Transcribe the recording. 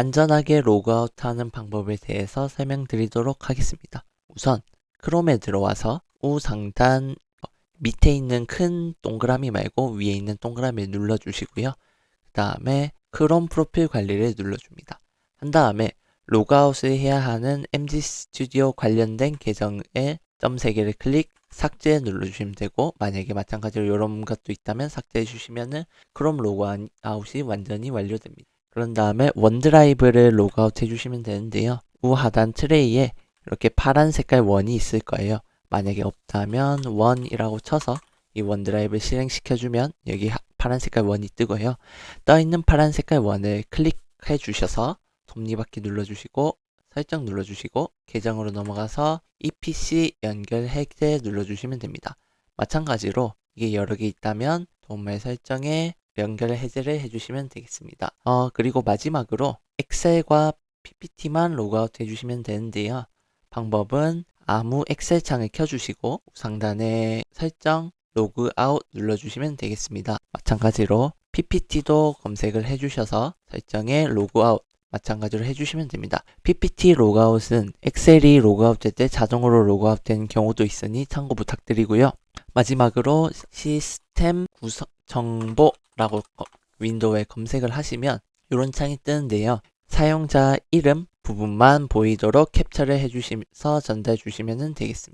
안전하게 로그아웃하는 방법에 대해서 설명드리도록 하겠습니다. 우선 크롬에 들어와서 우상단 어, 밑에 있는 큰 동그라미 말고 위에 있는 동그라미를 눌러주시고요. 그 다음에 크롬 프로필 관리를 눌러줍니다. 한 다음에 로그아웃을 해야 하는 MG 스튜디오 관련된 계정의 점 3개를 클릭, 삭제 눌러주시면 되고 만약에 마찬가지로 이런 것도 있다면 삭제해 주시면은 크롬 로그아웃이 완전히 완료됩니다. 그런 다음에 원드라이브를 로그아웃 해주시면 되는데요. 우하단 트레이에 이렇게 파란 색깔 원이 있을 거예요. 만약에 없다면 원이라고 쳐서 이 원드라이브를 실행시켜주면 여기 하- 파란 색깔 원이 뜨고요. 떠있는 파란 색깔 원을 클릭해 주셔서 톱니바퀴 눌러주시고 설정 눌러주시고 계정으로 넘어가서 EPC 연결 해제 눌러주시면 됩니다. 마찬가지로 이게 여러 개 있다면 도움말 설정에 연결 해제를 해주시면 되겠습니다. 어, 그리고 마지막으로 엑셀과 PPT만 로그아웃 해주시면 되는데요. 방법은 아무 엑셀 창을 켜주시고 상단에 설정 로그아웃 눌러주시면 되겠습니다. 마찬가지로 PPT도 검색을 해주셔서 설정에 로그아웃 마찬가지로 해주시면 됩니다. PPT 로그아웃은 엑셀이 로그아웃 때 자동으로 로그아웃 되는 경우도 있으니 참고 부탁드리고요. 마지막으로 시스템 구성 정보 라고 거- 윈도우에 검색을 하시면 이런 창이 뜨는데요. 사용자 이름 부분만 보이도록 캡처를 해주셔서 전달해 주시면 되겠습니다.